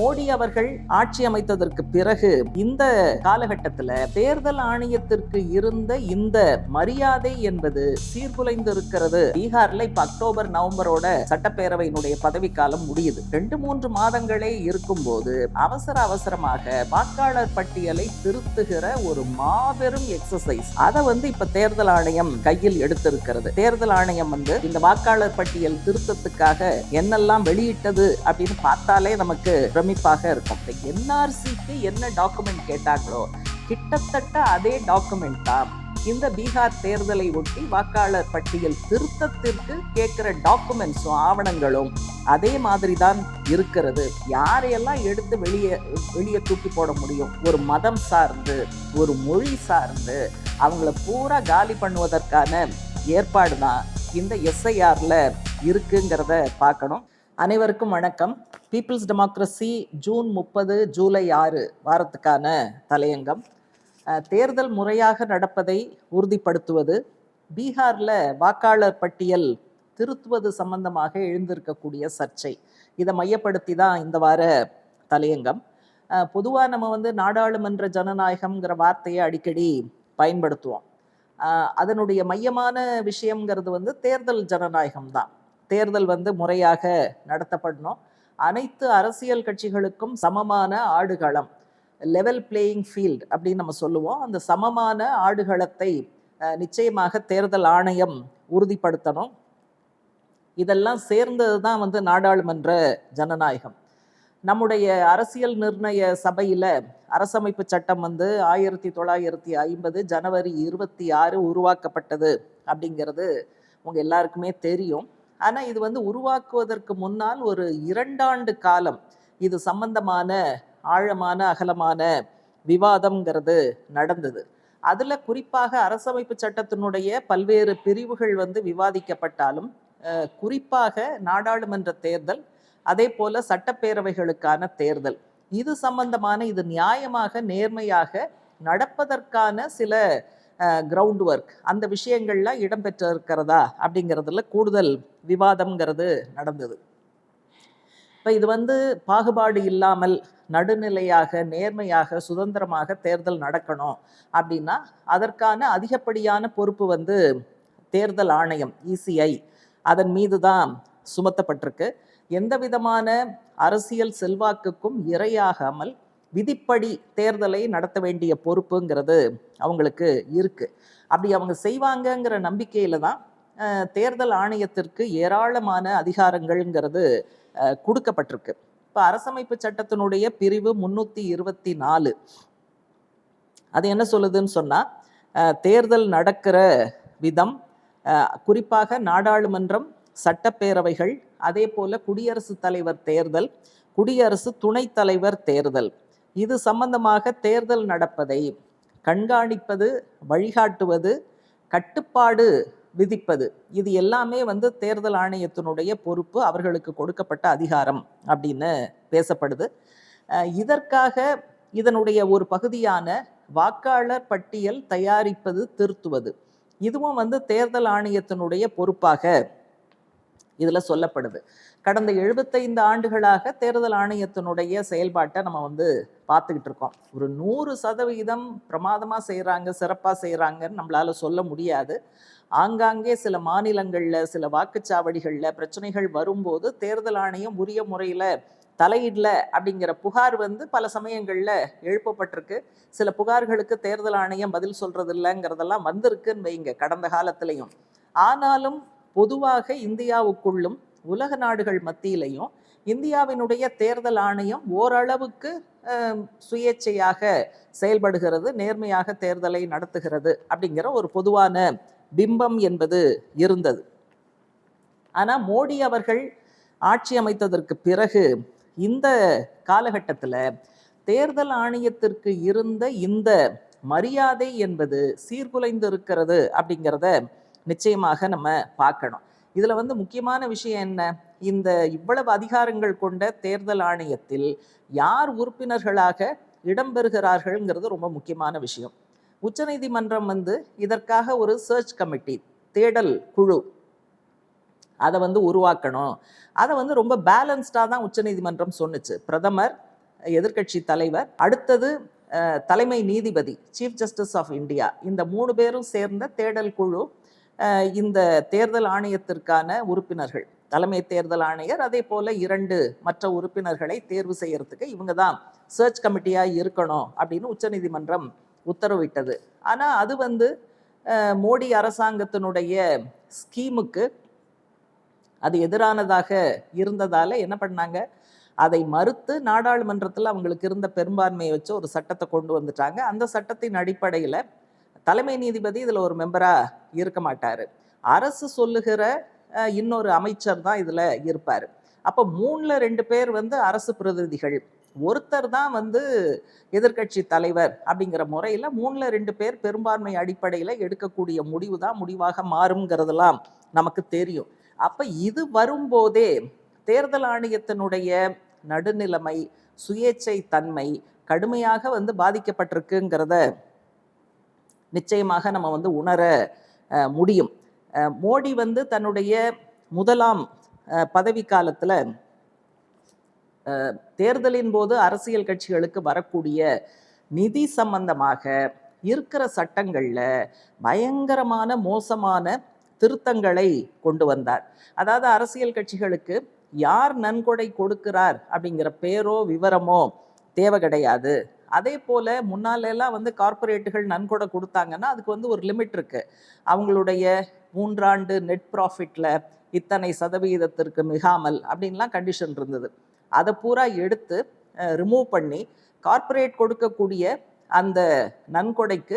மோடி அவர்கள் ஆட்சி அமைத்ததற்கு பிறகு இந்த காலகட்டத்துல தேர்தல் ஆணையத்திற்கு இருந்த இந்த மரியாதை என்பது சீர்குலைந்திருக்கிறது. பீகார்ல இப்ப அக்டோபர் நவம்பரோட சட்டப்பேரவையினுடைய பதவிக்காலம் முடியுது. ரெண்டு மூன்று மாதங்களே இருக்கும்போது அவசர அவசரமாக வாக்காளர் பட்டியலை திருத்துகிற ஒரு மாபெரும் எக்ஸசைஸ் அதை வந்து இப்ப தேர்தல் ஆணையம் கையில் எடுத்திருக்கிறது. தேர்தல் ஆணையம் வந்து இந்த வாக்காளர் பட்டியல் திருத்தத்துக்காக என்னெல்லாம் வெளியிட்டது அப்படின்னு பார்த்தாலே நமக்கு பிரமிப்பாக இருக்கும். இப்போ என்ஆர்சிக்கு என்ன டாக்குமெண்ட் கேட்டாங்களோ கிட்டத்தட்ட அதே டாக்குமெண்ட் தான். இந்த பீகார் தேர்தலை ஒட்டி வாக்காளர் பட்டியல் திருத்தத்திற்கு கேட்கிற டாக்குமெண்ட்ஸும் ஆவணங்களும் அதே மாதிரி தான் இருக்கிறது. யாரையெல்லாம் எடுத்து வெளியே வெளியே தூக்கி போட முடியும்? ஒரு மதம் சார்ந்து ஒரு மொழி சார்ந்து அவங்கள பூரா காலி பண்ணுவதற்கான ஏற்பாடு தான் இந்த எஸ்ஐஆர்ல இருக்குங்கிறத பார்க்கணும். அனைவருக்கும் வணக்கம். பீப்புள்ஸ் டெமோக்ரஸி ஜூன் முப்பது ஜூலை ஆறு வாரத்துக்கான தலையங்கம். தேர்தல் முறையாக நடப்பதை உறுதிப்படுத்துவது பீகாரில் வாக்காளர் பட்டியல் திருத்துவது சம்பந்தமாக எழுந்திருக்கக்கூடிய சர்ச்சை. இதை மையப்படுத்தி தான் இந்த வார தலையங்கம். பொதுவாக நம்ம வந்து நாடாளுமன்ற ஜனநாயகம்ங்கிற வார்த்தையை அடிக்கடி பயன்படுத்துவோம். அதனுடைய மையமான விஷயங்கிறது வந்து தேர்தல் ஜனநாயகம் தான் தேர்தல் வந்து முறையாக நடத்தப்படணும். அனைத்து அரசியல் கட்சிகளுக்கும் சமமான ஆடுகளம் லெவல் பிளேயிங் ஃபீல்ட் அப்படின்னு நம்ம சொல்லுவோம். அந்த சமமான ஆடுகளத்தை நிச்சயமாக தேர்தல் ஆணையம் உறுதிப்படுத்தணும். இதெல்லாம் சேர்ந்தது தான் வந்து நாடாளுமன்ற ஜனநாயகம். நம்முடைய அரசியல் நிர்ணய சபையில் அரசமைப்பு சட்டம் வந்து ஆயிரத்தி தொள்ளாயிரத்தி ஐம்பது ஜனவரி இருபத்தி ஆறு உருவாக்கப்பட்டது அப்படிங்கிறது உங்கள் எல்லாருக்குமே தெரியும். ஆனால் இது வந்து உருவாக்குவதற்கு முன்னால் ஒரு இரண்டாண்டு காலம் இது சம்பந்தமான ஆழமான அகலமான விவாதம்ங்கிறது நடந்தது. அதில் குறிப்பாக அரசமைப்பு சட்டத்தினுடைய பல்வேறு பிரிவுகள் வந்து விவாதிக்கப்பட்டாலும் குறிப்பாக நாடாளுமன்ற தேர்தல் அதே போல சட்டப்பேரவைகளுக்கான தேர்தல். இது சம்பந்தமான இது நியாயமாக நேர்மையாக நடப்பதற்கான சில கிரவுண்ட் ஒர்க் அந்த விஷயங்கள்லாம் இடம்பெற்றிருக்கிறதா அப்படிங்கிறதுல கூடுதல் விவாதம்ங்கிறது நடந்தது. இப்போ இது வந்து பாகுபாடு இல்லாமல் நடுநிலையாக நேர்மையாக சுதந்திரமாக தேர்தல் நடக்கணும் அப்படின்னா அதற்கான அதிகப்படியான பொறுப்பு வந்து தேர்தல் ஆணையம் இசிஐ அதன் மீது தான் சுமத்தப்பட்டிருக்கு. எந்த விதமான அரசியல் செல்வாக்குக்கும் இரையாகாமல் விதிப்படி தேர்தலை நடத்த வேண்டிய பொறுப்புங்கிறது அவங்களுக்கு இருக்குது அப்படி அவங்க செய்வாங்கங்கிற நம்பிக்கையில் தான் தேர்தல் ஆணையத்திற்கு ஏராளமான அதிகாரங்கள்ங்கிறது கொடுக்கப்பட்டிருக்கு. இப்போ அரசமைப்பு சட்டத்தினுடைய பிரிவு முன்னூற்றி இருபத்தி நாலு. அது என்ன சொல்லுதுன்னு சொன்னால் தேர்தல் நடக்கிற விதம் குறிப்பாக நாடாளுமன்றம் சட்டப்பேரவைகள் அதே போல குடியரசுத் தலைவர் தேர்தல் குடியரசு துணைத் தலைவர் தேர்தல். இது சம்பந்தமாக தேர்தல் நடப்பதை கண்காணிப்பது வழிகாட்டுவது கட்டுப்பாடு விதிப்பது. இது எல்லாமே வந்து தேர்தல் ஆணையத்தினுடைய பொறுப்பு அவர்களுக்கு கொடுக்கப்பட்ட அதிகாரம் அப்படின்னு பேசப்படுது. இதற்காக இதனுடைய ஒரு பகுதியான வாக்காளர் பட்டியல் தயாரிப்பது திருத்துவது. இதுவும் வந்து தேர்தல் ஆணையத்தினுடைய பொறுப்பாக இதில் சொல்லப்படுது. கடந்த எழுபத்தைந்து ஆண்டுகளாக தேர்தல் ஆணையத்தினுடைய செயல்பாட்டை நம்ம வந்து பார்த்துக்கிட்டு இருக்கோம். ஒரு நூறு சதவிகிதம் பிரமாதமாக செய்கிறாங்க சிறப்பாக செய்கிறாங்கன்னு நம்மளால சொல்ல முடியாது. ஆங்காங்கே சில மாநிலங்களில் சில வாக்குச்சாவடிகளில் பிரச்சனைகள் வரும்போது தேர்தல் ஆணையம் உரிய முறையில் தலையிடல அப்படிங்கிற புகார் வந்து பல சமயங்களில் எழுப்பப்பட்டிருக்கு. சில புகார்களுக்கு தேர்தல் ஆணையம் பதில் சொல்கிறது இல்லைங்கிறதெல்லாம் வந்திருக்குன்னு வைங்க கடந்த காலத்திலையும். ஆனாலும் பொதுவாக இந்தியாவுக்குள்ளும் உலக நாடுகள் மத்தியிலையும் இந்தியாவினுடைய தேர்தல் ஆணையம் ஓரளவுக்கு சுயேட்சையாக செயல்படுகிறது நேர்மையாக தேர்தலை நடத்துகிறது அப்படிங்கிற ஒரு பொதுவான பிம்பம் என்பது இருந்தது. ஆனால் மோடி அவர்கள் ஆட்சி அமைத்ததற்கு பிறகு இந்த காலகட்டத்தில் தேர்தல் ஆணையத்திற்கு இருந்த இந்த மரியாதை என்பது சீர்குலைந்து இருக்கிறது அப்படிங்கிறத நிச்சயமாக நம்ம பார்க்கணும். இதில் வந்து முக்கியமான விஷயம் என்ன? இந்த இவ்வளவு அதிகாரங்கள் கொண்ட தேர்தல் ஆணையத்தில் யார் உறுப்பினர்களாக இடம்பெறுகிறார்கள்ங்கிறது ரொம்ப முக்கியமான விஷயம். உச்சநீதிமன்றம் வந்து இதற்காக ஒரு சர்ச் கமிட்டி தேடல் குழு அதை வந்து உருவாக்கணும். அதை வந்து ரொம்ப பேலன்ஸ்டாக தான் உச்சநீதிமன்றம் சொன்னுச்சு. பிரதமர் எதிர்க்கட்சி தலைவர் அடுத்தது தலைமை நீதிபதி சீஃப் ஜஸ்டிஸ் ஆஃப் இந்தியா இந்த மூணு பேரும் சேர்ந்த தேடல் குழு இந்த தேர்தல் ஆணையத்திற்கான உறுப்பினர்கள். தலைமை தேர்தல் ஆணையர் அதே போல இரண்டு மற்ற உறுப்பினர்களை தேர்வு செய்யறதுக்கு இவங்க தான் சர்ச் கமிட்டியாக இருக்கணும் அப்படின்னு உச்சநீதிமன்றம் உத்தரவிட்டது. ஆனால் அது வந்து மோடி அரசாங்கத்தினுடைய ஸ்கீமுக்கு அது எதிரானதாக இருந்ததால் என்ன பண்ணாங்க? அதை மறுத்து நாடாளுமன்றத்தில் அவங்களுக்கு இருந்த பெரும்பான்மையை வச்சு ஒரு சட்டத்தை கொண்டு வந்துட்டாங்க. அந்த சட்டத்தின் அடிப்படையில் தலைமை நீதிபதி இதில் ஒரு மெம்பராக இருக்க மாட்டார். அரசு சொல்லுகிற இன்னொரு அமைச்சர் தான் இதில் இருப்பார். அப்போ மூணில் ரெண்டு பேர் வந்து அரசு பிரதிநிதிகள். ஒருத்தர் தான் வந்து எதிர்க்கட்சி தலைவர் அப்படிங்கிற முறையில் மூணில் ரெண்டு பேர் பெரும்பான்மை அடிப்படையில் எடுக்கக்கூடிய முடிவு தான் முடிவாக மாறுங்கிறதெல்லாம் நமக்கு தெரியும். அப்போ இது வரும்போதே தேர்தல் ஆணையத்தினுடைய நடுநிலைமை சுயேச்சை தன்மை கடுமையாக வந்து பாதிக்கப்பட்டிருக்குங்கிறத நிச்சயமாக நம்ம வந்து உணர முடியும். மோடி வந்து தன்னுடைய முதலாம் பதவி காலத்தில் தேர்தலின் போது அரசியல் கட்சிகளுக்கு வரக்கூடிய நிதி சம்பந்தமாக இருக்கிற சட்டங்களில் பயங்கரமான மோசமான திருத்தங்களை கொண்டு வந்தார். அதாவது அரசியல் கட்சிகளுக்கு யார் நன்கொடை கொடுக்கிறார் அப்படிங்கிற பேரோ விவரமோ தேவை கிடையாது. அதே போல் முன்னாலெல்லாம் வந்து கார்ப்பரேட்டுகள் நன்கொடை கொடுத்தாங்கன்னா அதுக்கு வந்து ஒரு லிமிட் இருக்குது அவங்களுடைய மூன்றாண்டு நெட் ப்ராஃபிட்டில் இத்தனை சதவீதத்திற்கு மிகாமல் அப்படின்லாம் கண்டிஷன் இருந்தது. அதை பூரா எடுத்து ரிமூவ் பண்ணி கார்ப்பரேட் கொடுக்கக்கூடிய அந்த நன்கொடைக்கு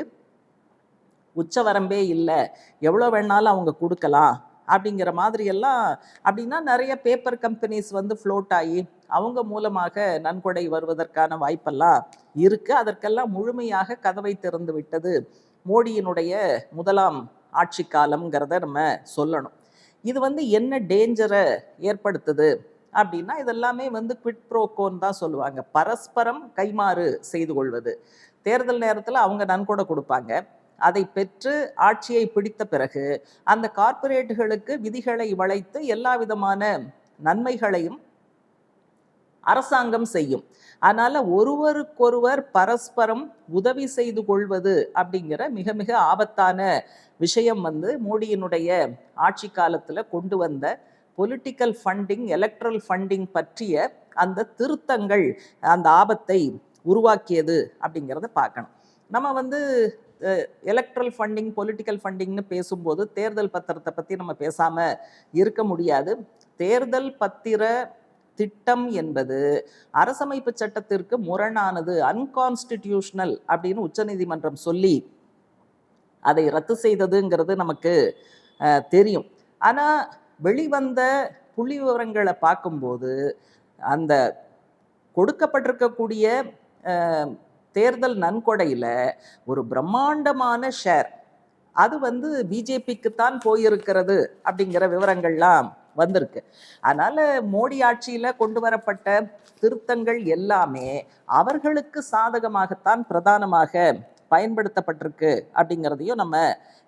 உச்சவரம்பே இல்லை. எவ்வளோ வேணாலும் அவங்க கொடுக்கலாம் அப்படிங்கிற மாதிரியெல்லாம் அப்படின்னா நிறைய பேப்பர் கம்பெனிஸ் வந்து ஃப்ளோட் ஆகி அவங்க மூலமாக நன்கொடை வருவதற்கான வாய்ப்பெல்லாம் இருக்குது அதற்கெல்லாம் முழுமையாக கதவை திறந்து விட்டது மோடியினுடைய முதலாம் ஆட்சி காலம்ங்கிறத நம்ம சொல்லணும். இது வந்து என்ன டேஞ்சரை ஏற்படுத்துது அப்படின்னா இதெல்லாமே வந்து குவிட் ப்ரோக்கோன்னு தான் சொல்லுவாங்க. பரஸ்பரம் கைமாறு செய்து கொள்வது. தேர்தல் நேரத்தில் அவங்க நன்கொடை கொடுப்பாங்க. அதை பெற்று ஆட்சியை பிடித்த பிறகு அந்த கார்ப்பரேட்டுகளுக்கு விதிகளை வளைத்து எல்லா விதமான நன்மைகளையும் அரசாங்கம் செய்யும். அதனால் ஒருவருக்கொருவர் பரஸ்பரம் உதவி செய்து கொள்வது அப்படிங்கிற மிக மிக ஆபத்தான விஷயம் வந்து மோடியினுடைய ஆட்சி காலத்தில் கொண்டு வந்த பொலிட்டிக்கல் ஃபண்டிங் எலக்ட்ரல் ஃபண்டிங் பற்றிய அந்த திருத்தங்கள் அந்த ஆபத்தை உருவாக்கியது அப்படிங்கிறத பார்க்கணும். நம்ம வந்து எலக்ட்ரல் ஃபண்டிங் பொலிட்டிக்கல் ஃபண்டிங்னு பேசும்போது தேர்தல் பத்திரத்தை பற்றி நம்ம பேசாமல் இருக்க முடியாது. தேர்தல் பத்திர திட்டம் என்பது அரசமைப்பு சட்டத்திற்கு முரணானது அன்கான்ஸ்டிடியூஷனல் அப்படின்னு உச்சநீதிமன்றம் சொல்லி அதை ரத்து செய்ததுங்கிறது நமக்கு தெரியும். ஆனால் வெளிவந்த புள்ளி விவரங்களை பார்க்கும்போது அந்த கொடுக்கப்பட்டிருக்கக்கூடிய தேர்தல் நன்கொடையில் ஒரு பிரம்மாண்டமான ஷேர் அது வந்து பிஜேபிக்கு தான் போயிருக்கிறது அப்படிங்கிற விவரங்கள்லாம் வந்திருக்கு. அதனால மோடி ஆட்சியில கொண்டு வரப்பட்ட திருத்தங்கள் எல்லாமே அவர்களுக்கு சாதகமாகத்தான் பிரதானமாக பயன்படுத்தப்பட்டிருக்கு அப்படிங்கிறதையும் நம்ம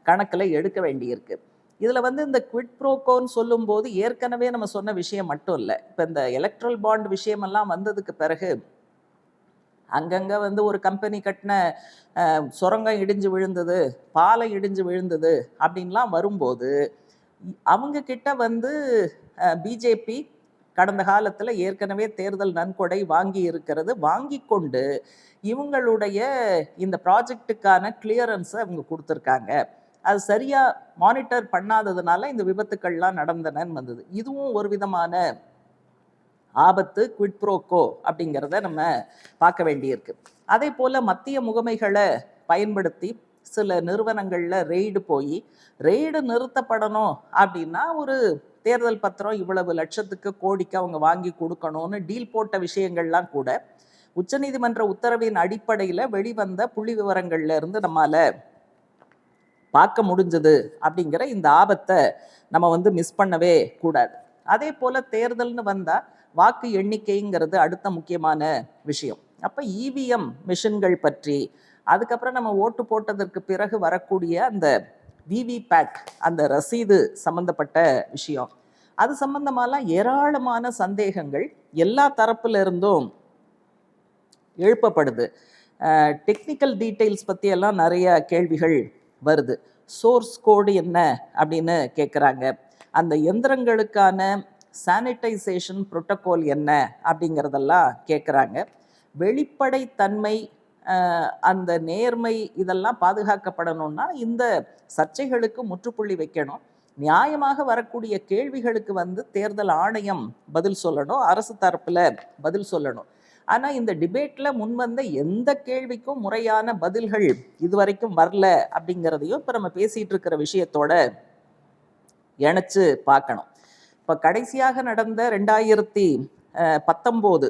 கணக்கில் எடுக்க வேண்டியிருக்கு. இதில் வந்து இந்த குவிட் ப்ரோக்கோன்னு சொல்லும்போது ஏற்கனவே நம்ம சொன்ன விஷயம் மட்டும் இல்லை. இப்போ இந்த எலக்ட்ரல் பாண்ட் விஷயமெல்லாம் வந்ததுக்கு பிறகு அங்கங்கே வந்து ஒரு கம்பெனி கட்டின சுரங்கம் இடிஞ்சு விழுந்தது பாலை இடிஞ்சு விழுந்தது அப்படின்லாம் வரும்போது அவங்க கிட்ட வந்து பிஜேபி கடந்த காலத்தில் ஏற்கனவே தேர்தல் நன்கொடை வாங்கி இருக்கிறது. வாங்கி கொண்டு இவங்களுடைய இந்த ப்ராஜெக்ட்டுக்கான கிளியரன்ஸை அவங்க கொடுத்துருக்காங்க. அது சரியாக மானிட்டர் பண்ணாததுனால இந்த விபத்துக்கள்லாம் நடந்தனன்னு வந்தது. இதுவும் ஒரு விதமான ஆபத்து குவிட் ப்ரோக்கோ அப்படிங்கிறத நம்ம பார்க்க வேண்டியிருக்கு. அதே போல் மத்திய முகமைகளை பயன்படுத்தி சில நிறுவனங்களில் ரெய்டு போய் ரெய்டு நிறுத்தப்படணும் அப்படின்னா ஒரு தேர்தல் பத்திரம் இவ்வளவு லட்சத்துக்கு கோடிக்கு அவங்க வாங்கி கொடுக்கணும்னு டீல் போட்ட விஷயங்கள்லாம் கூட உச்சநீதிமன்ற உத்தரவின் அடிப்படையில் வெளிவந்த புள்ளி விவரங்கள்ல இருந்து நம்மால பார்க்க முடிஞ்சது அப்படிங்கிற இந்த ஆபத்தை நம்ம வந்து மிஸ் பண்ணவே கூடாது. அதே போல தேர்தல்னு வந்தா வாக்கு எண்ணிக்கைங்கிறது அடுத்த முக்கியமான விஷயம். அப்ப இவிஎம் மிஷின்கள் பற்றி அதுக்கப்புறம் நம்ம ஓட்டு போட்டதற்கு பிறகு வரக்கூடிய அந்த விவிபேட் அந்த ரசீது சம்மந்தப்பட்ட விஷயம். அது சம்பந்தமாலாம் ஏராளமான சந்தேகங்கள் எல்லா தரப்புல இருந்தும் எழுப்பப்படுது டெக்னிக்கல் டீட்டெயில்ஸ் பற்றியெல்லாம் நிறைய கேள்விகள் வருது. சோர்ஸ் கோடு என்ன அப்படின்னு கேட்குறாங்க அந்த எந்திரங்களுக்கான சானிடைசேஷன் புரோட்டோகால் என்ன அப்படிங்கிறதெல்லாம் கேட்குறாங்க வெளிப்படைத்தன்மை அந்த நேர்மை இதெல்லாம் பாதுகாக்கப்படணும்னா இந்த சர்ச்சைகளுக்கு முற்றுப்புள்ளி வைக்கணும். நியாயமாக வரக்கூடிய கேள்விகளுக்கு வந்து தேர்தல் ஆணையம் பதில் சொல்லணும். அரசு தரப்பில் பதில் சொல்லணும். ஆனால் இந்த டிபேட்டில் முன்வந்த எந்த கேள்விக்கும் முறையான பதில்கள் இதுவரைக்கும் வரல அப்படிங்கிறதையும் இப்போ நம்ம பேசிகிட்டு இருக்கிற விஷயத்தோட இணைச்சு பார்க்கணும். இப்போ கடைசியாக நடந்த ரெண்டாயிரத்தி பத்தொம்போது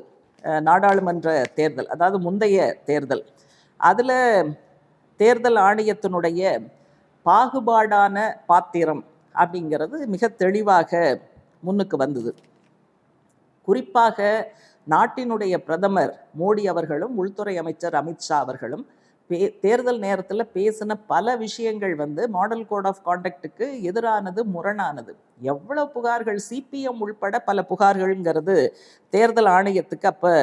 நாடாளுமன்ற தேர்தல் அதாவது முந்தைய தேர்தல். அதில் தேர்தல் ஆணையத்தினுடைய பாகுபாடான பாத்திரம் அப்படிங்கிறது மிக தெளிவாக முன்னுக்கு வந்தது. குறிப்பாக நாட்டினுடைய பிரதமர் மோடி அவர்களும் உள்துறை அமைச்சர் அமித்ஷா அவர்களும் பே தேர்தல் நேரத்தில் பேசின பல விஷயங்கள் வந்து மாடல் கோட் ஆஃப் கான்டக்ட்டுக்கு எதிரானது முரணானது. எவ்வளோ புகார்கள் சிபிஎம் உள்பட பல புகார்கள்ங்கிறது தேர்தல் ஆணையத்துக்கு அப்போ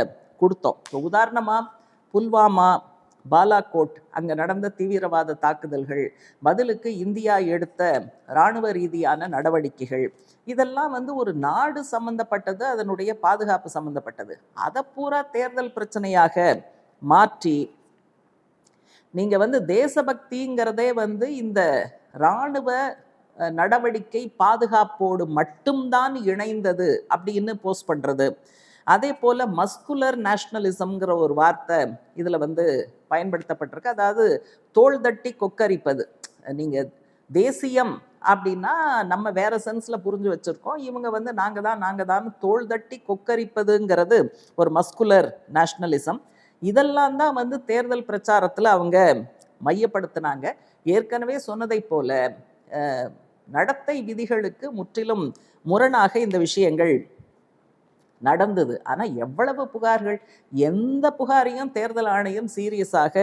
கொடுத்தோம். இப்போ உதாரணமாக புல்வாமா பாலாகோட் அங்கே நடந்த தீவிரவாத தாக்குதல்கள் பதிலுக்கு இந்தியா எடுத்த இராணுவ ரீதியான நடவடிக்கைகள் இதெல்லாம் வந்து ஒரு நாடு சம்பந்தப்பட்டது அதனுடைய பாதுகாப்பு சம்பந்தப்பட்டது. அதை பூரா தேர்தல் பிரச்சனையாக மாற்றி நீங்கள் வந்து தேசபக்திங்கிறதே வந்து இந்த இராணுவ நடவடிக்கை பாதுகாப்போடு மட்டும்தான் இணைந்தது அப்படின்னு போஸ்ட் பண்ணுறது அதே போல் மஸ்குலர் நேஷ்னலிசம்ங்கிற ஒரு வார்த்தை இதில் வந்து பயன்படுத்தப்பட்டிருக்கு. அதாவது தோள் தட்டி கொக்கரிப்பது. நீங்கள் தேசியம் அப்படின்னா நம்ம வேற சென்ஸில் புரிஞ்சு வச்சுருக்கோம். இவங்க வந்து நாங்கள் தான் நாங்கள் தான் தோல் தட்டி கொக்கரிப்பதுங்கிறது ஒரு மஸ்குலர் நேஷ்னலிசம். இதெல்லாம் தான் வந்து தேர்தல் பிரச்சாரத்தில் அவங்க மையப்படுத்தினாங்க. ஏற்கனவே சொன்னதை போல நடத்தை விதிகளுக்கு முற்றிலும் முரணாக இந்த விஷயங்கள் நடந்தது. ஆனால் எவ்வளவு புகார்கள் எந்த புகாரையும் தேர்தல் ஆணையம் சீரியஸாக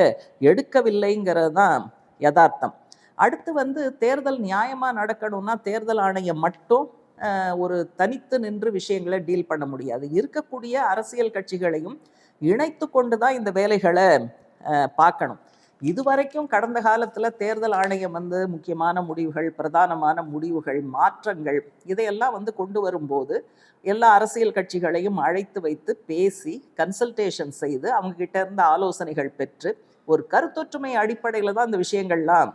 எடுக்கவில்லைங்கிறது தான் யதார்த்தம். அடுத்து வந்து தேர்தல் நியாயமாக நடக்கணும்னா தேர்தல் ஆணையம் மட்டும் ஒரு தனித்து நின்று விஷயங்களை டீல் பண்ண முடியாது. இருக்கக்கூடிய அரசியல் கட்சிகளையும் இணைத்து கொண்டு தான் இந்த வேலைகளை பார்க்கணும். இதுவரைக்கும் கடந்த காலத்துல தேர்தல் ஆணையம் வந்து முக்கியமான முடிவுகள் பிரதானமான முடிவுகள் மாற்றங்கள் இதையெல்லாம் வந்து கொண்டு வரும்போது எல்லா அரசியல் கட்சிகளையும் அழைத்து வைத்து பேசி கன்சல்டேஷன் செய்து அவங்க கிட்ட இருந்து ஆலோசனைகள் பெற்று ஒரு கருத்தொற்றுமை அடிப்படையில் தான் இந்த விஷயங்கள்லாம்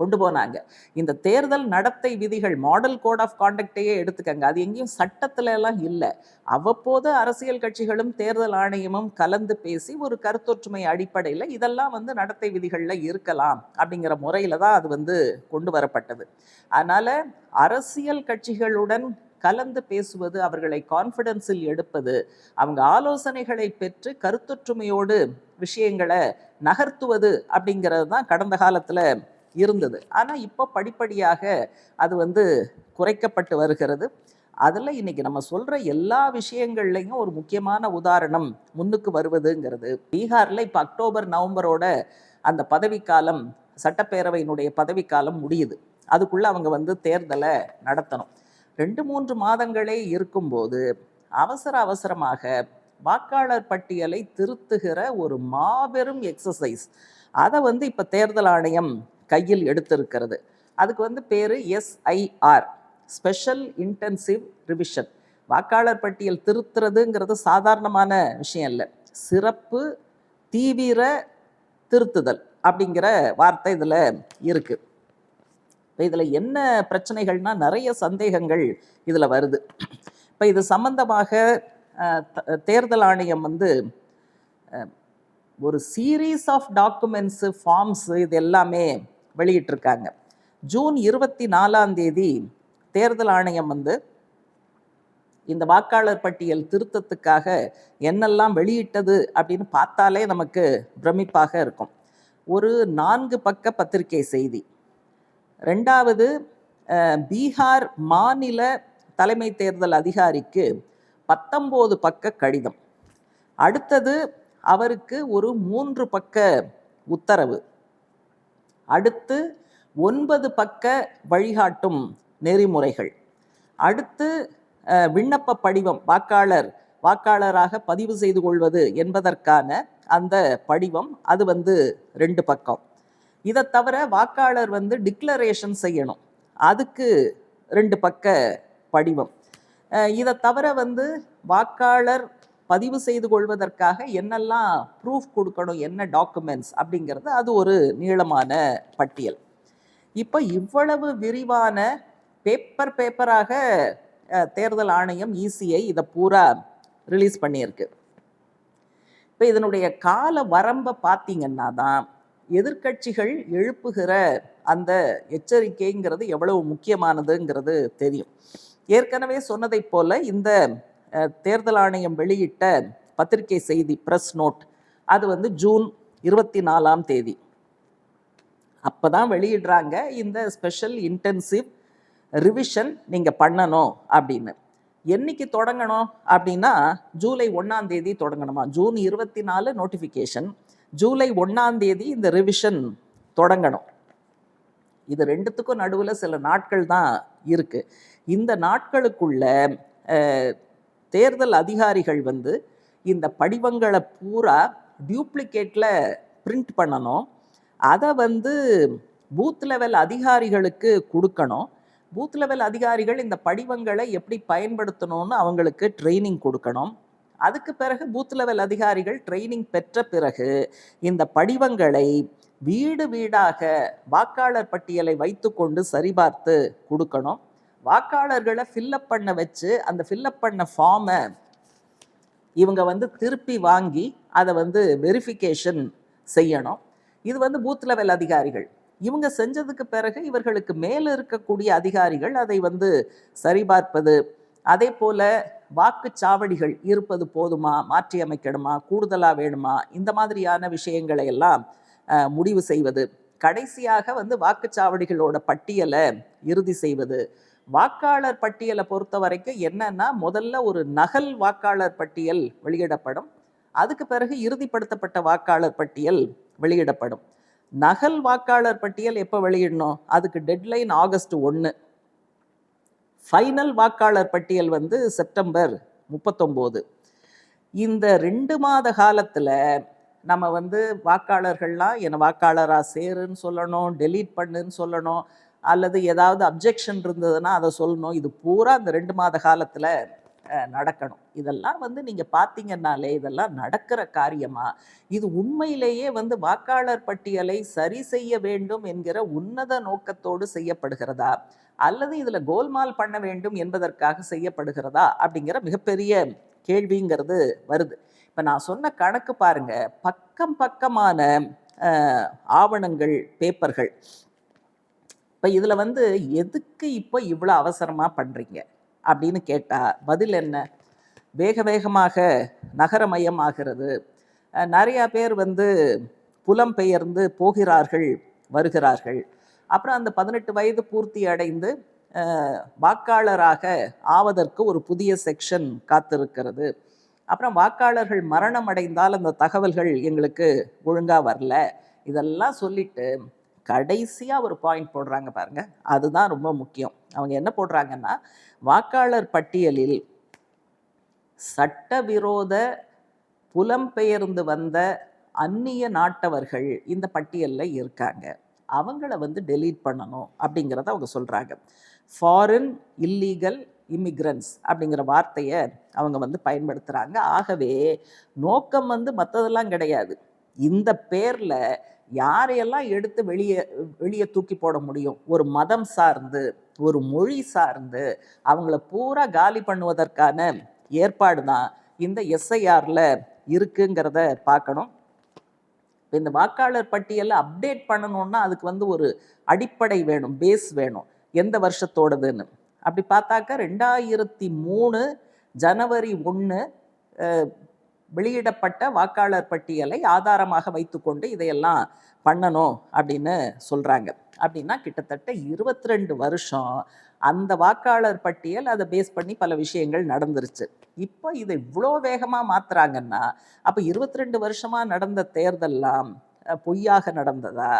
கொண்டு போனாங்க. இந்த தேர்தல் நடத்தை விதிகள் மாடல் கோட் ஆஃப் கான்டக்டையே எடுத்துக்கங்க. அது எங்கேயும் சட்டத்துல எல்லாம் இல்லை. அவ்வப்போது அரசியல் கட்சிகளும் தேர்தல் ஆணையமும் கலந்து பேசி ஒரு கருத்தொற்றுமை அடிப்படையில் இதெல்லாம் வந்து நடத்தை விதிகளில் இருக்கலாம் அப்படிங்கிற முறையில தான் அது வந்து கொண்டு வரப்பட்டது. அதனால அரசியல் கட்சிகளுடன் கலந்து பேசுவது அவர்களை கான்ஃபிடென்ஸில் எடுப்பது அவங்க ஆலோசனைகளை பெற்று கருத்தொற்றுமையோடு விஷயங்களை நகர்த்துவது அப்படிங்கிறது தான் கடந்த காலத்தில் இருந்தது. ஆனால் இப்போ படிப்படியாக அது வந்து குறைக்கப்பட்டு வருகிறது. அதில் இன்னைக்கு நம்ம சொல்கிற எல்லா விஷயங்கள்லையும் ஒரு முக்கியமான உதாரணம் முன்னுக்கு வருவதுங்கிறது. பீகாரில் இப்போ அக்டோபர் நவம்பரோட அந்த பதவிக்காலம் சட்டப்பேரவையினுடைய பதவிக்காலம் முடியுது. அதுக்குள்ளே அவங்க வந்து தேர்தலை நடத்தணும். ரெண்டு மூன்று மாதங்களே இருக்கும்போது அவசர அவசரமாக வாக்காளர் பட்டியலை திருத்துகிற ஒரு மாபெரும் எக்ஸசைஸ் அதை வந்து இப்போ தேர்தல் ஆணையம் கையில் எடுத்திருக்கிறது. அதுக்கு வந்து பேர் எஸ்ஐஆர் ஸ்பெஷல் இன்டென்சிவ் ரிவிஷன் வாக்காளர் பட்டியல் திருத்துறதுங்கிறது சாதாரணமான விஷயம் இல்லை. சிறப்பு தீவிர திருத்துதல் அப்படிங்கிற வார்த்தை இதில் இருக்குது இப்போ இதில் என்ன பிரச்சனைகள்னா நிறைய சந்தேகங்கள் இதில் வருது. இப்போ இது சம்பந்தமாக த- தேர்தல் ஆணையம் வந்து ஒரு சீரீஸ் ஆஃப் டாக்குமெண்ட்ஸு ஃபார்ம்ஸு இது எல்லாமே வெளியிட்டிருக்காங்க. ஜூன் இருபத்தி நாலாம் தேதி தேர்தல் ஆணையம் வந்து இந்த வாக்காளர் பட்டியல் திருத்தத்துக்காக என்னெல்லாம் வெளியிட்டது அப்படின்னு பார்த்தாலே நமக்கு பிரமிப்பாக இருக்கும். ஒரு நான்கு பக்க பத்திரிகை செய்தி. ரெண்டாவது பீகார் மாநில தலைமை தேர்தல் அதிகாரிக்கு பத்தொம்போது பக்க கடிதம். அடுத்தது அவருக்கு ஒரு மூன்று பக்க உத்தரவு. அடுத்து ஒன்பது பக்க வழிகாட்டும் நெறிமுறைகள். அடுத்து விண்ணப்ப படிவம் வாக்காளர் வாக்காளராக பதிவு செய்து கொள்வது என்பதற்கான அந்த படிவம் அது வந்து ரெண்டு பக்கம். இதை தவிர வாக்காளர் வந்து டிக்ளரேஷன் செய்யணும். அதுக்கு ரெண்டு பக்க படிவம். இதை தவிர வந்து வாக்காளர் பதிவு செய்து கொள்வதற்காக என்னெல்லாம் ப்ரூஃப் கொடுக்கணும் என்ன டாக்குமெண்ட்ஸ் அப்படிங்கிறது அது ஒரு நீளமான பட்டியல். இப்போ இவ்வளவு விரிவான பேப்பர் பேப்பராக தேர்தல் ஆணையம் இசிஐ இதை பூரா ரிலீஸ் பண்ணியிருக்கு. இப்போ இதனுடைய கால வரம்பை பார்த்தீங்கன்னா தான் எதிர்க்கட்சிகள் எழுப்புகிற அந்த எச்சரிக்கைங்கிறது எவ்வளவு முக்கியமானதுங்கிறது தெரியும். ஏற்கனவே சொன்னதைப் போல இந்த தேர்தல் ஆணையம் வெளியிட்ட பத்திரிகை செய்தி ப்ரெஸ் நோட் அது வந்து ஜூன் இருபத்தி நாலாம் தேதி. அப்போ தான் வெளியிடுறாங்க இந்த ஸ்பெஷல் இன்டென்சிவ் ரிவிஷன் நீங்கள் பண்ணணும் அப்படின்னு. என்னைக்கு தொடங்கணும் அப்படின்னா ஜூலை ஒன்றாம் தேதி தொடங்கணுமா? ஜூன் இருபத்தி நாலு நோட்டிஃபிகேஷன் ஜூலை ஒன்றாம் தேதி இந்த ரிவிஷன் தொடங்கணும். இது ரெண்டுத்துக்கும் நடுவில் சில நாட்கள் தான் இருக்குது இந்த நாட்களுக்குள்ள தேர்தல் அதிகாரிகள் வந்து இந்த படிவங்களை பூரா டியூப்ளிகேட்டில் பிரிண்ட் பண்ணணும். அதை வந்து பூத் லெவல் அதிகாரிகளுக்கு கொடுக்கணும். பூத் லெவல் அதிகாரிகள் இந்த படிவங்களை எப்படி பயன்படுத்தணும்னு அவங்களுக்கு ட்ரைனிங் கொடுக்கணும். அதுக்கு பிறகு பூத் லெவல் அதிகாரிகள் ட்ரைனிங் பெற்ற பிறகு இந்த படிவங்களை வீடு வீடாக வாக்காளர் பட்டியலை வைத்துக்கொண்டு சரிபார்த்து கொடுக்கணும். வாக்காளர்களை ஃபில்லப் பண்ண வச்சு அந்த ஃபில்லப் பண்ண ஃபார்மை இவங்க வந்து திருப்பி வாங்கி அதை வந்து வெரிஃபிகேஷன் செய்யணும். இது வந்து பூத் லெவல் அதிகாரிகள். இவங்க செஞ்சதுக்கு பிறகு இவர்களுக்கு மேலே இருக்கக்கூடிய அதிகாரிகள் அதை வந்து சரிபார்ப்பது அதே போல் வாக்குச்சாவடிகள் இருப்பது போதுமா மாற்றி அமைக்கணுமா கூடுதலாக வேணுமா இந்த மாதிரியான விஷயங்களை எல்லாம் முடிவு செய்வது. கடைசியாக வந்து வாக்குச்சாவடிகளோட பட்டியலை இறுதி செய்வது. வாக்காளர் பட்டியலை பொறுத்த வரைக்கும் என்னன்னா முதல்ல ஒரு நகல் வாக்காளர் பட்டியல் வெளியிடப்படும். அதுக்கு பிறகு இறுதிப்படுத்தப்பட்ட வாக்காளர் பட்டியல் வெளியிடப்படும். நகல் வாக்காளர் பட்டியல் எப்போ வெளியிடணும்? அதுக்கு டெட்லைன் ஆகஸ்ட் ஒன்று ஃபைனல் வாக்காளர் பட்டியல் வந்து செப்டம்பர் முப்பத்தொம்போது. இந்த ரெண்டு மாத காலத்தில் நம்ம வந்து வாக்காளர்கள்லாம் என்னை வாக்காளராக சேருன்னு சொல்லணும் டெலீட் பண்ணுன்னு சொல்லணும் அல்லது ஏதாவது அப்ஜெக்ஷன் இருந்ததுன்னா அதை சொல்லணும். இது பூரா இந்த ரெண்டு மாத காலத்தில் நடக்கணும். இதெல்லாம் வந்து நீங்கள் பார்த்தீங்கன்னாலே இதெல்லாம் நடக்கிற காரியமா? இது உண்மையிலேயே வந்து வாக்காளர் பட்டியலை சரி செய்ய வேண்டும் என்கிற உன்னத நோக்கத்தோடு செய்யப்படுகிறதா? அல்லது இதில் கோல்மால் பண்ண வேண்டும் என்பதற்காக செய்யப்படுகிறதா? அப்படிங்கிற மிகப்பெரிய கேள்விங்கிறது வருது. இப்போ நான் சொன்ன கணக்கு பாருங்கள் பக்கம் பக்கமான ஆவணங்கள் பேப்பர்கள் இப்போ இதில் வந்து எதுக்கு இப்போ இவ்வளோ அவசரமாக பண்ணுறீங்க அப்படின்னு கேட்டால் பதில் என்ன? வேக வேகமாக நகரமயமாகிறது. நிறையா பேர் வந்து புலம்பெயர்ந்து போகிறார்கள் வருகிறார்கள். அப்புறம் அந்த பதினெட்டு வயது பூர்த்தி அடைந்து வாக்காளராக ஆவதற்கு ஒரு புதிய செக்ஷன் காத்திருக்கிறது. அப்புறம் வாக்காளர்கள் மரணம் அடைந்தால் அந்த தகவல்கள் எங்களுக்கு ஒழுங்காக வரல. இதெல்லாம் சொல்லிட்டு கடைசியாக ஒரு பாயிண்ட் போடுறாங்க பாருங்க. அதுதான் ரொம்ப முக்கியம். அவங்க என்ன போடுறாங்கன்னா வாக்காளர் பட்டியலில் சட்டவிரோத புலம்பெயர்ந்து வந்த அந்நிய நாட்டவர்கள் இந்த பட்டியலில் இருக்காங்க. அவங்கள வந்து டெலீட் பண்ணணும் அப்படிங்கிறத அவங்க சொல்கிறாங்க ஃபாரின் இல்லீகல் இமிக்ரன்ஸ் அப்படிங்கிற வார்த்தையை அவங்க வந்து பயன்படுத்துகிறாங்க ஆகவே நோக்கம் வந்து மற்றதெல்லாம் கிடையாது. இந்த பேரில் யாரையெல்லாம் எடுத்து வெளியே வெளியே தூக்கி போட முடியும்? ஒரு மதம் சார்ந்து ஒரு மொழி சார்ந்து அவங்கள பூரா காலி பண்ணுவதற்கான ஏற்பாடு தான் இந்த எஸ்ஐஆரில் இருக்குங்கிறத பார்க்கணும். இந்த வாக்காளர் பட்டியலை அப்டேட் பண்ணணும்னா அதுக்கு வந்து ஒரு அடிப்படை வேணும் பேஸ் வேணும். எந்த வருஷத்தோடதுன்னு? அப்படி பார்த்தாக்கா ரெண்டாயிரத்தி மூணு ஜனவரி ஒன்று வெளியிடப்பட்ட வாக்காளர் பட்டியலை ஆதாரமாக வைத்துக்கொண்டு இதையெல்லாம் பண்ணணும் அப்படின்னு சொல்கிறாங்க அப்படின்னா கிட்டத்தட்ட இருபத்தி ரெண்டு வருஷம் அந்த வாக்காளர் பட்டியல் அதை பேஸ் பண்ணி பல விஷயங்கள் நடந்துருச்சு. இப்போ இதை இவ்வளோ வேகமாக மாற்றுறாங்கன்னா அப்போ இருபத்தி ரெண்டு வருஷமாக நடந்த தேர்தல்லாம் பொய்யாக நடந்ததா?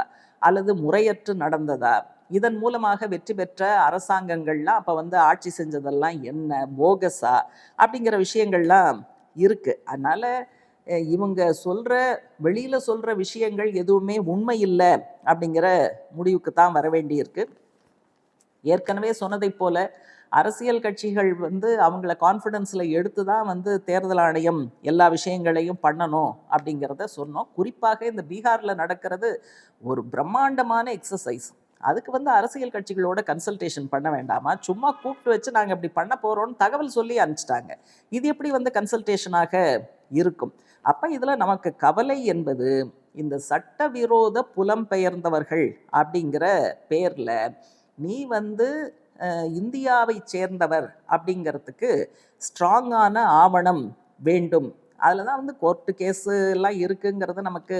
அல்லது முறையற்று நடந்ததா? இதன் மூலமாக வெற்றி பெற்ற அரசாங்கங்கள்லாம் அப்போ வந்து ஆட்சி செஞ்சதெல்லாம் என்ன? போகஸா? அப்படிங்கிற விஷயங்கள்லாம் இருக்குது அதனால் இவங்க சொல்கிற வெளியில் சொல்கிற விஷயங்கள் எதுவுமே உண்மை இல்லை அப்படிங்கிற முடிவுக்கு தான் வர வேண்டியிருக்கு. ஏற்கனவே சொன்னதைப் போல அரசியல் கட்சிகள் வந்து அவங்கள கான்ஃபிடென்ஸில் எடுத்து தான் வந்து தேர்தல் ஆணையம் எல்லா விஷயங்களையும் பண்ணணும் அப்படிங்கிறத சொன்னோம். குறிப்பாக இந்த பீகாரில் நடக்கிறது ஒரு பிரம்மாண்டமான எக்ஸசைஸ் அதுக்கு வந்து அரசியல் கட்சிகளோட கன்சல்டேஷன் பண்ண வேண்டாமா? சும்மா கூப்பிட்டு வச்சு நாங்கள் இப்படி பண்ண போகிறோம்னு தகவல் சொல்லி அனுப்பிச்சிட்டாங்க. இது எப்படி வந்து கன்சல்டேஷனாக இருக்கும்? அப்போ இதில் நமக்கு கவலை என்பது இந்த சட்டவிரோத புலம்பெயர்ந்தவர்கள் அப்படிங்கிற பேரில் நீ வந்து இந்தியாவை சேர்ந்தவர் அப்படிங்கிறதுக்கு ஸ்ட்ராங்கான ஆவணம் வேண்டும். அதில் தான் வந்து கோர்ட்டு கேஸு எல்லாம் இருக்குங்கிறது நமக்கு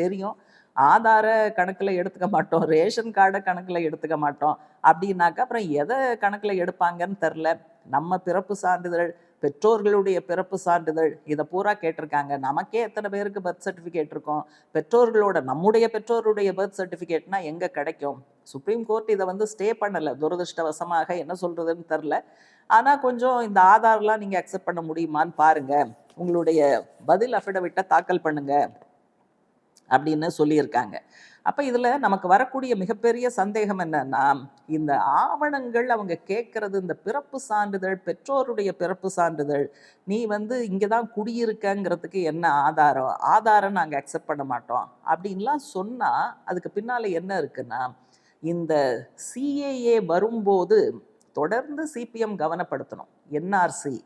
தெரியும். ஆதார கணக்கில் எடுத்துக்க மாட்டோம் ரேஷன் கார்டை கணக்கில் எடுத்துக்க மாட்டோம். அப்படின்னாக்கா அப்புறம் எதை கணக்கில் எடுப்பாங்கன்னு தெரில. நம்ம பிறப்பு சான்றிதழ் பெற்றோர்களுடைய பிறப்பு சான்றிதழ் இதை பூரா கேட்டிருக்காங்க. நமக்கே எத்தனை பேருக்கு பர்த் சர்டிஃபிகேட் இருக்கும்? பெற்றோர்களோட நம்முடைய பெற்றோருடைய பர்த் சர்டிஃபிகேட்னா எங்கே கிடைக்கும்? சுப்ரீம் கோர்ட் இதை வந்து ஸ்டே பண்ணலை. துரதிருஷ்டவசமாக என்ன சொல்கிறதுன்னு தெரில. ஆனால் கொஞ்சம் இந்த ஆதார்லாம் நீங்கள் அக்செப்ட் பண்ண முடியுமான்னு பாருங்க. உங்களுடைய பதில் அஃபிடவிட்டை தாக்கல் பண்ணுங்கள் அப்படின்னு சொல்லியிருக்காங்க. அப்போ இதில் நமக்கு வரக்கூடிய மிகப்பெரிய சந்தேகம் என்னன்னா இந்த ஆவணங்கள் அவங்க கேட்கறது இந்த பிறப்பு சான்றிதழ் பெற்றோருடைய பிறப்பு சான்றிதழ் நீ வந்து இங்கே தான் குடியிருக்கங்கிறதுக்கு என்ன ஆதாரம் ஆதாரம் நாங்கள் அக்செப்ட் பண்ண மாட்டோம் அப்படின்லாம் சொன்னால் அதுக்கு பின்னால் என்ன இருக்குன்னா இந்த சிஏஏ வரும்போது தொடர்ந்து சிபிஎம் கவனப்படுத்தணும் என்ஆர்சி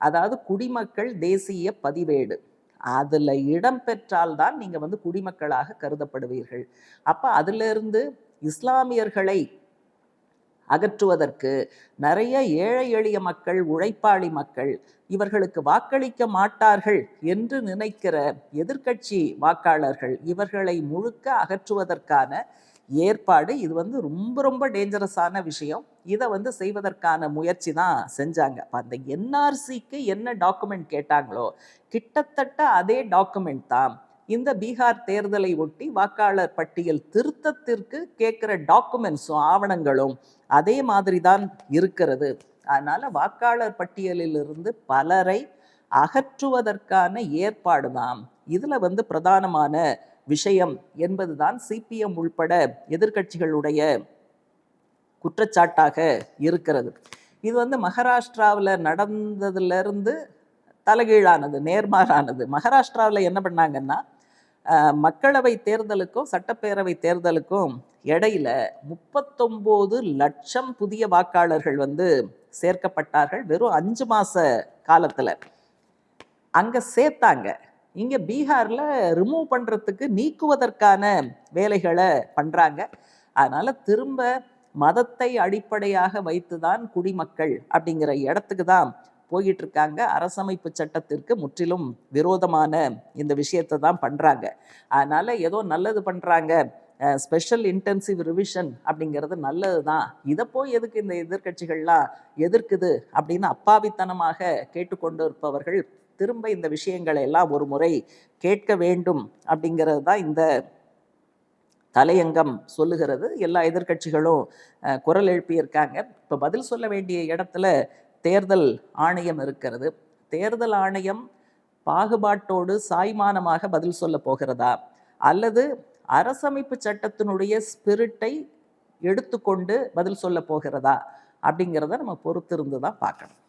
அதாவது குடிமக்கள் தேசிய பதிவேடு. அதில் இடம் பெற்றால்தான் நீங்கள் வந்து குடிமக்களாக கருதப்படுவீர்கள். அப்போ அதிலிருந்து இஸ்லாமியர்களை அகற்றுவதற்கு நிறைய ஏழை எளிய மக்கள் உழைப்பாளி மக்கள் இவர்களுக்கு வாக்களிக்க மாட்டார்கள் என்று நினைக்கிற எதிர்க்கட்சி வாக்காளர்கள் இவர்களை முழுக்க அகற்றுவதற்கான ஏற்பாடு. இது வந்து ரொம்ப ரொம்ப டேஞ்சரஸான விஷயம். இதை வந்து செய்வதற்கான முயற்சி தான் செஞ்சாங்க. இப்போ அந்த என்ஆர்சிக்கு என்ன டாக்குமெண்ட் கேட்டாங்களோ கிட்டத்தட்ட அதே டாக்குமெண்ட் தான் இந்த பீகார் தேர்தலை ஒட்டி வாக்காளர் பட்டியல் திருத்தத்திற்கு கேட்குற டாக்குமெண்ட்ஸும் ஆவணங்களும் அதே மாதிரி தான் இருக்கிறது. அதனால் வாக்காளர் பட்டியலிலிருந்து பலரை அகற்றுவதற்கான ஏற்பாடு தான். இதில் வந்து பிரதானமான விஷயம் என்பதுதான் சிபிஎம் உள்பட எதிர்க்கட்சிகளுடைய குற்றச்சாட்டாக இருக்கிறது. இது வந்து மகாராஷ்டிராவில் நடந்ததுலேருந்து தலைகீழானது நேர்மாறானது. மகாராஷ்டிராவில் என்ன பண்ணாங்கன்னா மக்களவை தேர்தலுக்கும் சட்டப்பேரவை தேர்தலுக்கும் இடையில முப்பத்தொம்போது லட்சம் புதிய வாக்காளர்கள் வந்து சேர்க்கப்பட்டார்கள் வெறும் அஞ்சு மாத காலத்தில். அங்கே சேர்த்தாங்க. இங்க பீகார்ல ரிமூவ் பண்றதுக்கு நீக்குவதற்கான வேலைகளை பண்றாங்க. அதனால திரும்ப மதத்தை அடிப்படையாக வைத்துதான் குடிமக்கள் அப்படிங்கிற இடத்துக்கு தான் போயிட்டு இருக்காங்க அரசமைப்பு சட்டத்திற்கு முற்றிலும் விரோதமான இந்த விஷயத்தை தான் பண்றாங்க. அதனால ஏதோ நல்லது பண்றாங்க. ஸ்பெஷல் இன்டென்சிவ் ரிவிஷன் அப்படிங்கிறது நல்லது தான். இதை போய் எதுக்கு இந்த எதிர்க்கட்சிகள்லாம் எதிர்க்குது அப்படின்னு அப்பாவித்தனமாக கேட்டுக்கொண்டு இருப்பவர்கள் திரும்ப இந்த விஷயங்களை எல்லாம் ஒரு முறை கேட்க வேண்டும் அப்படிங்கிறது தான் இந்த தலையங்கம் சொல்லுகிறது. எல்லா எதிர்க்கட்சிகளும் குரல் எழுப்பியிருக்காங்க. இப்போ பதில் சொல்ல வேண்டிய இடத்துல தேர்தல் ஆணையம் இருக்கிறது. தேர்தல் ஆணையம் பாகுபாட்டோடு சாய்மானமாக பதில் சொல்ல போகிறதா? அல்லது அரசமைப்பு சட்டத்தினுடைய ஸ்பிரிட்டை எடுத்துக்கொண்டு பதில் சொல்ல போகிறதா? அப்படிங்கிறத நம்ம பொறுத்திருந்து தான் பார்க்கணும்.